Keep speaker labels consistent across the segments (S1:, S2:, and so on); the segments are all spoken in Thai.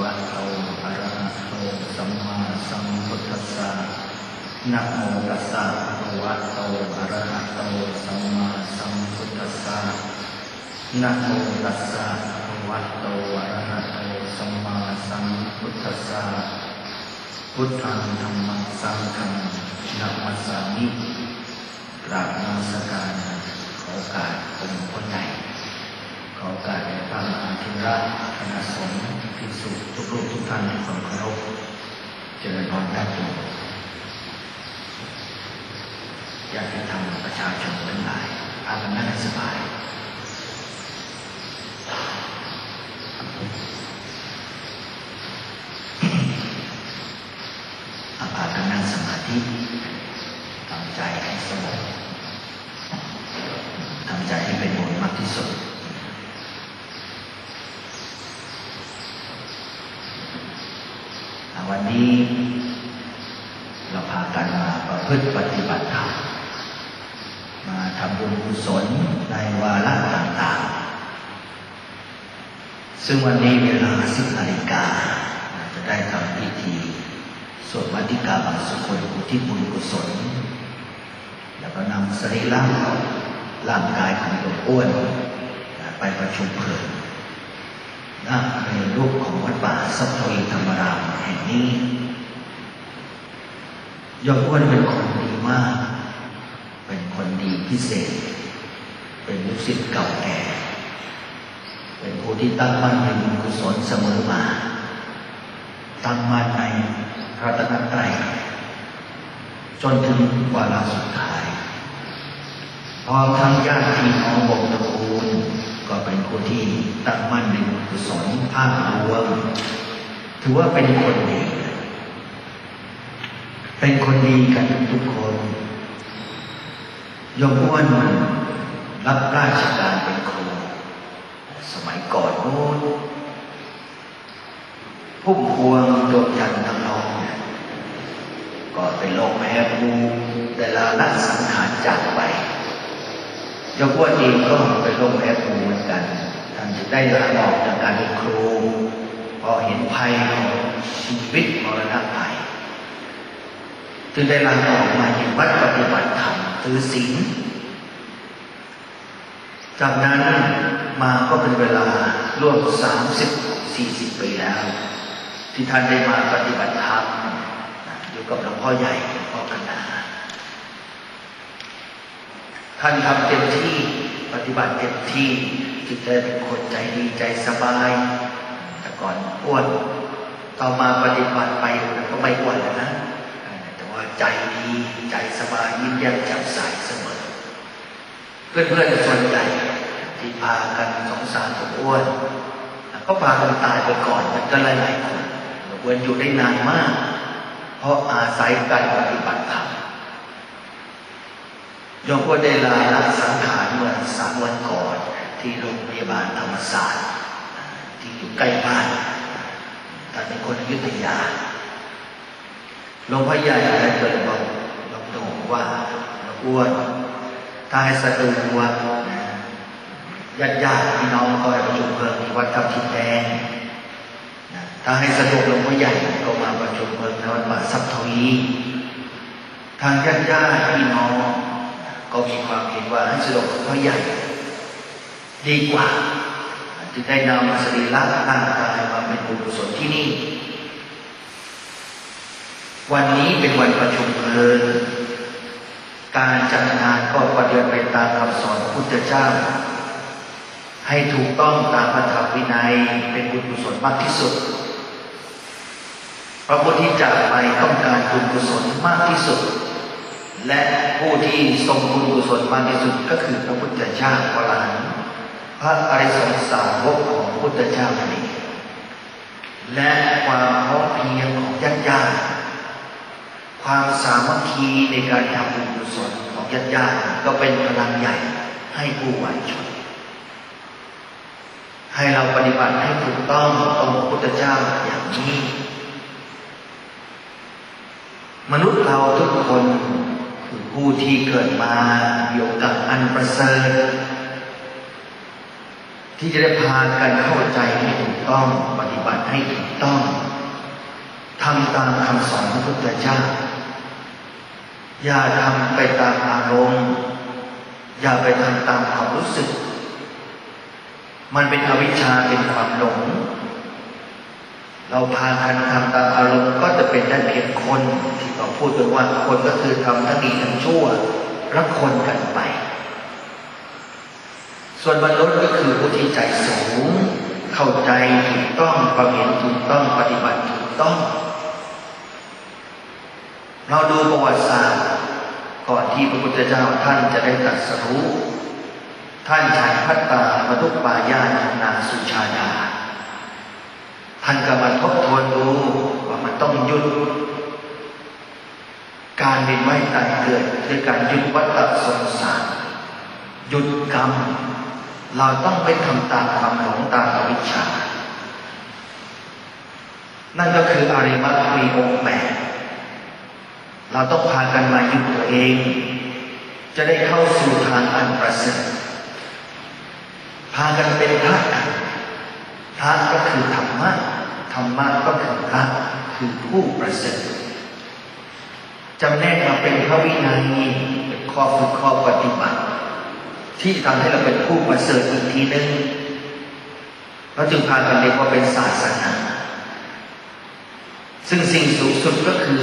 S1: วะโตอะระหะโตสัมมาสัมพุทธัสสะนะโมตัสสะภะคะวะโตอะระหะโตสัมมาสัมพุทธัสสะนะโมตัสสะภะคะวะโตอะระหะโตสัมมาสัมพุทธัสสะพุทธังธัมมังสังฆังนะมัสสามิกราบนมัสการขอโอกาสองค์พ่อใหญ่ ขอโอกาสใน พระมหาธิราชคณะสงฆ์พิสุทุกรูปทุกท่านในความเคารพเจริญพรญาติโยมอยากให้ทำประชาชนทั้งหลายอากันนั่งสบาย อาพากันนั่งสมาธิทำใจให้สงบทำใจให้เป็นบุญมากที่สุด วันนี้เราพากันมาประพฤติปฏิบัติธรรมมาทำบุญกุ ศลในวาระต่างๆ ซึ่งวันนี้เวลาสิบนาฬิกา จะได้ทำพิธีสวดวัติกาบังสุคนอุทิศบุญกุศล แล้วก็นำสรีระร่างกายของหลวอ้วน ไปประชุมเพลิงนะในรูปของวัดป่าสัพพวีธรรมรามแห่งนี้ยมอ้วนเป็นคนดีมาก เป็นคนดีพิเศษ เป็นลูกศิษย์เก่าแก่ เป็นผู้ที่ตั้งมั่นในบุญกุศลเสมอมา ตั้งมั่นในพระตนตรัยจนถึงวาระสุดท้าย พร้อมทั้งญาติพี่น้องวงตระกูลก็เป็นคนที่ตั้งมั่นในบุญกุศลภาครวมถือว่าเป็นคนดี เป็นคนดีกันทุกคนยมอ้วน รับราชการเป็นครู สมัยก่อนโน้นพุ่มพวงโดดยันทำนองเนี่ยก็เป็นโรคแพ้ภูแต่ละรักสังขารจากไปยกว่าเองก็เป็นโรคแพ้ภูมิเหมือนกันท่านจะได้ลาออกจากการเป็นครูพราะเห็นภัยของชีวิตมรณะภัยจึงได้ลาออกมาอยู่วัดปฏิบัติธรรมถือศีล จากนั้นมาก็เป็นเวลาร่วมสามสิบสี่สิบปีแล้ว ที่ท่านได้มาปฏิบัติธรรมอยู่กับหลวงพ่อใหญ่หลวงพ่อคณาท่านทำเต็มที่ปฏิบัติเต็มที่จิตใจเป็นคนใจดีใจสบาย แต่ก่อนอ้วนต่อมาปฏิบัติไปก็ไม่อ้วนแล้วนะแต่ว่าใจดีใจสบายยิ้มแย้มแจ่มใสเสมอ เพื่อนๆส่วนใหญ่ที่พากันสงสารผมอ้วนก็พากันตายไปก่อนมันก็หลายๆคนอ้วนอยู่ได้นานมาก เพราะอาศัยการปฏิบัติธรรมยมก็ได้ลาละสังขารเมื่อสามวันก่อน ที่โรงพยาบาลธรรมศาสตร์ ที่อยู่ใกล้บ้านท่านเป็นคนยุธยาหลวงพ่อใหญ่ได้เกิดบอกหลวงโหนว่าหลวงอ้วน ถ้าให้สะดวกญาติญาติพี่น้องก็ไปประชุมเพลิงที่วัดทับทิมแดงถ้าให้สะดวกหลวงพ่อใหญ่ก็มาประชุมเพลิงในวัดป่าสัพทวีทางญาติญาติพี่น้องก็มีความเห็นว่าให้สะดวกลงพ่อใหญ่ ดีกว่าจึงได้นำสรีระร่างกายมาเป็นบุญกุศลที่นี่ วันนี้เป็นวันประชุมเพลิน การจัดงานก็ปฏิบัติไปตามคำสอนพุทธเจ้า ให้ถูกต้องตามพระธรรมวินัยเป็นบุญกุศลมากที่สุด พระพุทธที่จากไปต้องการบุญกุศลมากที่สุด และผู้ที่ทรงบุญกุศลมากที่สุดก็คือพระพุทธเจ้าวรหันพระอริยสงสาวกของพุทธเจ้านั่นเองและความพร้อมเพียงของญาติญาติ ความสามัคคีในการทำบุญกุศลของญาติญาติก็เป็นพลังใหญ่ให้ผู้ไหวชนให้เราปฏิบัติให้ถูกต้องตรงพระพุทธเจ้าอย่างนี้ มนุษย์เราทุกคนคือผู้ที่เกิดมามีโอกาสอันประเสริฐที่จะได้พากันเข้าใจให้ถูกต้อง ปฏิบัติให้ถูกต้อง ทำตามคำสอนพระพุทธเจ้า อย่าทำไปตามอารมณ์ อย่าไปทำตามความรู้สึก มันเป็นอวิชชาเป็นความหลง เราพากันทำตามอารมณ์ก็จะเป็นได้เพียงคน ที่เราพูดกันว่าคนก็คือทำทั้งดีทั้งชั่วรักคนกันไป ส่วนบรรลุก็คือผู้ที่ใจสูง เข้าใจถูกต้องประเห็นถูกต้องปฏิบัติถูกต้อง เราดูประวัติศาสตร์ ก่อนที่พระพุทธเจ้าท่านจะได้ตรัสรู้ ท่านฉันพัตตามาทุกปายาตนางสุชาดา ท่านก็มาทบทวนดูว่ามันต้องหยุด การเป็นไม่ตายเกิดด้วยการหยุดวัฏสงสารหยุดกรรม เราต้องไม่ทำตามความหลงตามอวิชชา นั่นก็คืออริมัตมีองค์แปด เราต้องพากันมาหยุดตัวเอง จะได้เข้าสู่ทางอันประเสริฐพากันเป็นพระกันพระก็คือธรรมะธรรมะก็คือพระคือผู้ประเสริฐจำแนกมาเป็นพระวินัยเป็นข้อฝึกข้อปฏิบัติ ที่ทำให้เราเป็นผู้ประเสริฐอีกทีนึงเราจึงพากันเรียกว่าเป็นศาสนา ซึ่งสิ่งสูงสุดก็คือ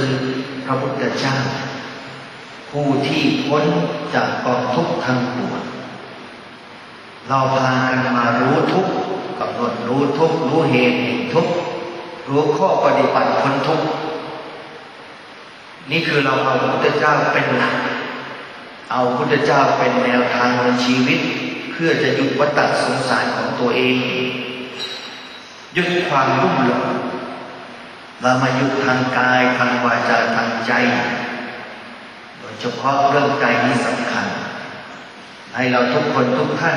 S1: พระพุทธเจ้า ผู้ที่พ้นจากกองทุกข์ทั้งปวงเราพากันมารู้ทุกข์กำหนดรู้ทุกข์รู้เหตุแห่งทุกข์รู้ข้อปฏิบัติพ้นทุกข์นี่คือเราเอาพระพุทธเจ้าเป็นหลักเอาพระพุทธเจ้าเป็นแนวทางในชีวิต เพื่อจะหยุดวัฏสงสารของตัวเองหยุดความรุ่มหลง เรามาหยุดทางกายทางวาจาทางใจ โดยเฉพาะเรื่องใจนี้สำคัญ ให้เราทุกคนทุกท่าน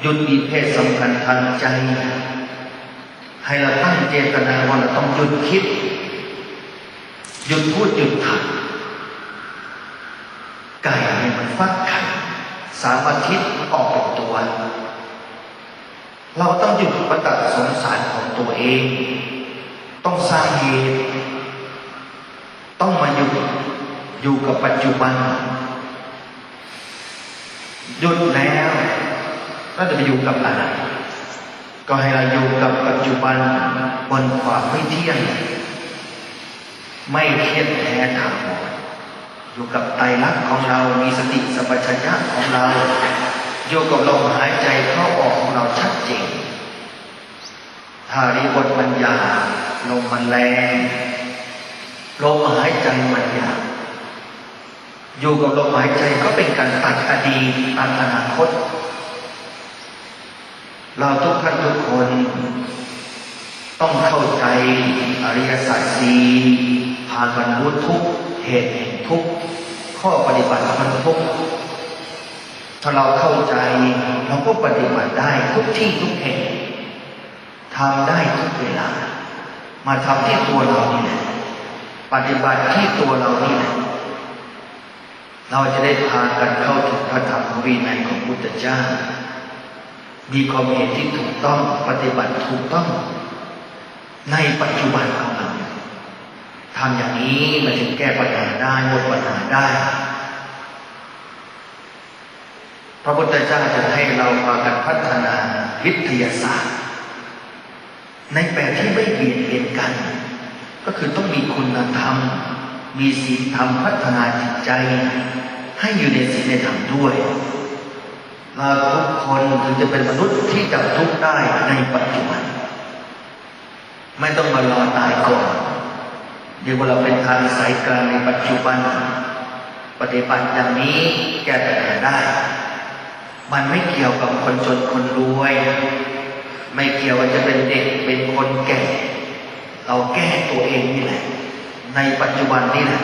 S1: หยุดมีเพศสัมพันธ์ทางใจ ให้เราตั้งเจตนาว่าเราต้องหยุดคิด หยุดพูดหยุดทำไก่เนี่ยมันฟักไข่สามอาทิตย์ออกเป็นตัว เราต้องหยุดประตัดสงสารของตัวเอง ต้องสร้างเหตุต้องมาอยู่อยู่กับปัจจุบันหยุดแล้วเราจะไปอยู่กับอะไรก็ให้เราอยู่กับปัจจุบันบนความไม่เที่ยง ไม่เที่ยงแท้ถาวรอยู่กับไตรลักษณ์ของเรา มีสติสัมปชัญญะของเราอยู่กับลมหายใจเข้าออกของเราชัดเจนถ้ารีบทปัญญา ลมมันแรงลมหายใจมันยาวอยู่กับลมหายใจก็เป็นการตัดอดีตตัดอนาคต เราทุกท่านทุกคน ต้องเข้าใจอริยสัจสี่พากันรู้ทุกเหตุแห่งทุกข้อปฏิบัติมันทุกถ้าเราเข้าใจเราก็ปฏิบัติได้ทุกที่ทุกแห่งทำได้ทุกเวลา มาทำที่ตัวเรานี่แหละปฏิบัติที่ตัวเรานี่แหละเราจะได้พากันเข้าถึงพระธรรมวินัยของพุทธเจ้ามีความเห็นที่ถูกต้องปฏิบัติถูกต้อง ในปัจจุบันของเราทำอย่างนี้มันจึงแก้ปัญหาได้หมดปัญหาได้ พระพุทธเจ้าจะให้เราพากันพัฒนาวิทยาศาสตร์ ในแบบที่ไม่เบียดเบียนกัน ก็คือต้องมีคุณธรรม มีศีลธรรมพัฒนาจิตใจ ให้อยู่ในศีลในธรรมด้วย เราทุกคนถึงจะเป็นมนุษย์ที่จะทุกได้ในปัจจุบัน ไม่ต้องมารอตายก่อนเดี๋ยวเราเป็นทางสายกลางในปัจจุบัน ปฏิบัติอย่างนี้แก้ปัญหาได้ มันไม่เกี่ยวกับคนจนคนรวย ไม่เกี่ยวว่าจะเป็นเด็กเป็นคนแก่ เราแก้ตัวเองนี่แหละ ในปัจจุบันนี่แหละ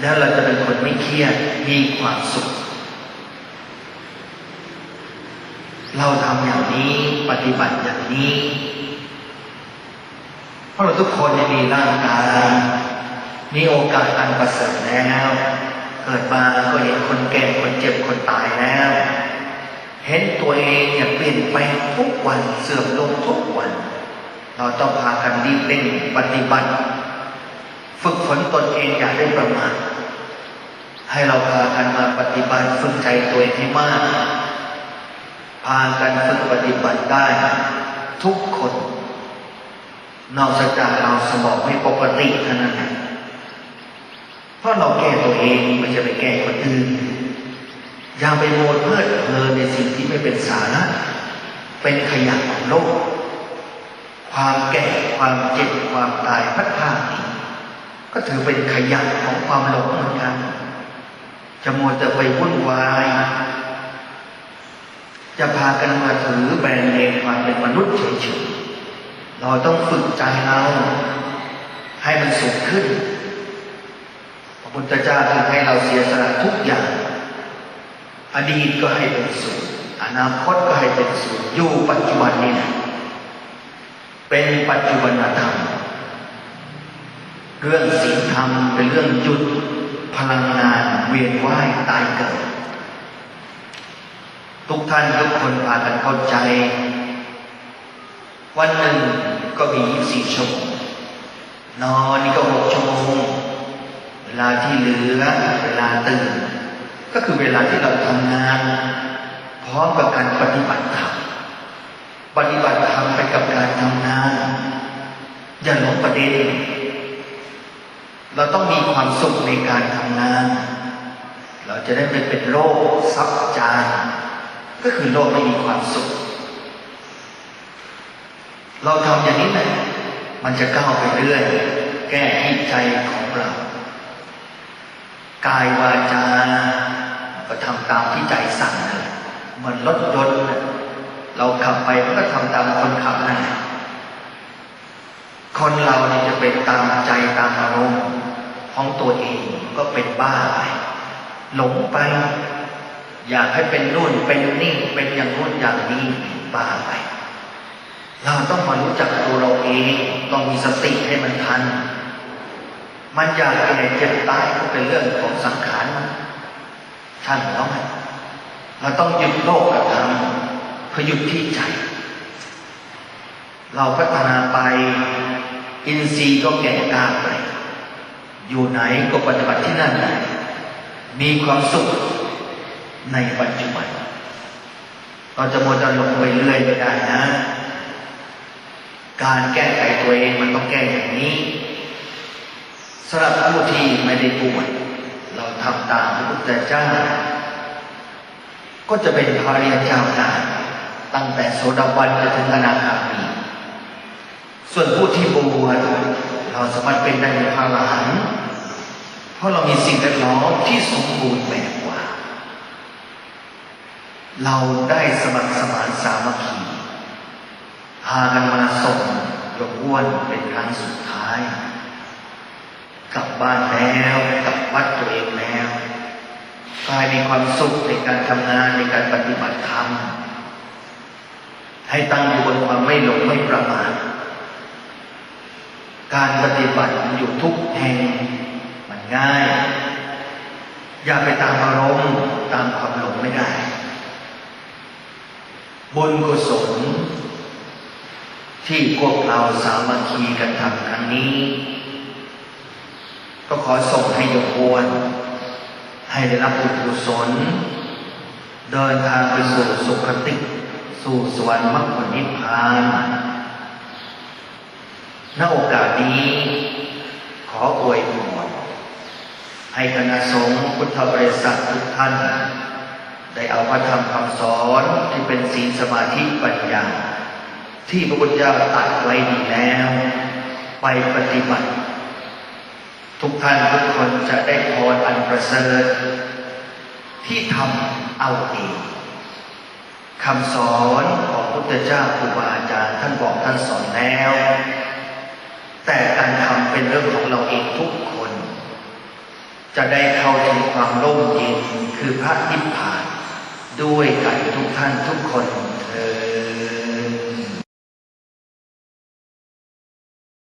S1: แล้วเราจะเป็นคนไม่เครียดมีความสุข เราทำอย่างนี้ปฏิบัติอย่างนี้เพราะเราทุกคนมีร่างกายมีโอกาสอันประเสริฐแล้ว เกิดมาก็เห็นคนแก่คนเจ็บคนตายแล้ว เห็นตัวเองเนี่ยเปลี่ยนไปทุกวันเสื่อมลงทุกวัน เราต้องพากันรีบเร่งปฏิบัติ ฝึกฝนตนเองอย่าได้ประมาทให้เราพากันมาปฏิบัติฝึกใจตัวเองให้มาก พากันฝึกปฏิบัติได้ ทุกคนนอกจากเราสมองไม่ปกติเท่านั้นเพราะเราแก้ตัวเองไม่ใช่ไปแก้คนอื่น อย่าไปโมดเพลิดเพลินในสิ่งที่ไม่เป็นสาระ เป็นขยะของโลก ความแก่ความเจ็บความตายพัดพาดีก็ถือเป็นขยะของความหลงเหมือนกัน จะมัวแต่ไปวุ่นวาย จะพากันมาถือแบรนด์เนมความเป็นมนุษย์เฉยๆ เราต้องฝึกใจเราให้มันสูงขึ้นพระพุทธเจ้าจึงให้เราเสียสละทุกอย่าง อดีตก็ให้เป็นศูนย์อนาคตก็ให้เป็นศูนย์อยู่ปัจจุบันนี้นะเป็นปัจจุบันธรรมเรื่องศีลธรรมเป็นเรื่องหยุดพลังงานเวียนว่ายตายเกิด ทุกท่านทุกคนพากันเข้าใจ วันหนึ่งก็มี24ชั่วโมงนอนนี่ก็6ชั่วโมงเวลาที่เหลือเวลาตื่น ก็คือเวลาที่เราทำงาน พร้อมกับการปฏิบัติธรรมปฏิบัติธรรมไปกับการทำงาน อย่าหลงประเด็น เราต้องมีความสุขในการทำงาน เราจะได้ไม่เป็นโรคซับจานก็คือโลกไม่มีความสุข เราทำอย่างนี้แหละมันจะก้าวไปเรื่อย แก้ที่ใจของเรา กายวาจา ก็ทำตามที่ใจสั่งเลยเหมือนรถยนต์นะเราขับไปก็ทำตามคนขับนั่นแหละคนเราเนี่ยจะเป็นตามใจตามอารมณ์ของตัวเองก็เป็นบ้าไปหลงไป อยากให้เป็นนู่นเป็นนี่เป็นอย่างนู่นอย่างนี้บ้าไปเราต้องมารู้จักตัวเราเองต้องมีสติให้มันทัน มันอยากแก่เจ็บตายก็เป็นเรื่องของสังขารมัน ช่างแล้วไงเราต้องหยุดโลกกับธรรมเพื่อหยุดที่ใจ เราพัฒนาไป อินทรีย์ก็แก่กล้าไป อยู่ไหนก็ปฏิบัติที่นั่นไหนมีความสุขในปัจจุบันเราจะมัวจะหลงไปเรื่อยไม่ได้นะ การแก้ไขตัวเองมันต้องแก้อย่างนี้สำหรับผู้ที่ไม่ได้ป่วย ทำตามพระพุทธเจ้า ก็จะเป็นพระเรียเจ้าได้ตั้งแต่โสดาบันจนถึงอนาคามีส่วนผู้ที่บวชเราสามารถเป็นได้ในพระอรหันเพราะเรามีสิ่งแวดล้อมที่สมบูรณ์แบบกว่า เราได้สมัครสมานสามัคคีพากันมาส่งหลวงอ้วนเป็นครั้งสุดท้าย กลับบ้านแล้วกลับวัดตัวเองแล้วกายมีความสุขในการทำงานในการปฏิบัติธรรมให้ตั้งอยู่บนความไม่หลงไม่ประมาทการปฏิบัติมันอยู่ทุกแห่งมันง่าย อย่าไปตามอารมณ์ตามความหลงไม่ได้บุญกุศลที่พวกเราสามัคคีกันทำครั้งนี้ ก็ขอส่งให้โยมควร ให้ได้รับบุญกุศล เดินทางไปสู่สุคติ สู่สวรรค์มรรคผลนิพพานณโอกาสนี้ ขออวยพรให้คณะสงฆ์พุทธบริษัททุกท่าน ได้เอาพระธรรมคำสอนที่เป็นศีลสมาธิปัญญา ที่พระพุทธเจ้าตรัสไว้ดีแล้ว ไปปฏิบัติ ทุกท่านทุกคนจะได้พรอันประเสริฐที่ทำเอาเองคำสอนของพุทธเจ้าครูบาอาจารย์ท่านบอกท่านสอนแล้ว แต่การทำเป็นเรื่องของเราเองทุกคน จะได้เข้าถึงความร่มเย็นคือพระนิพพาน ด้วยกันทุกท่านทุกคน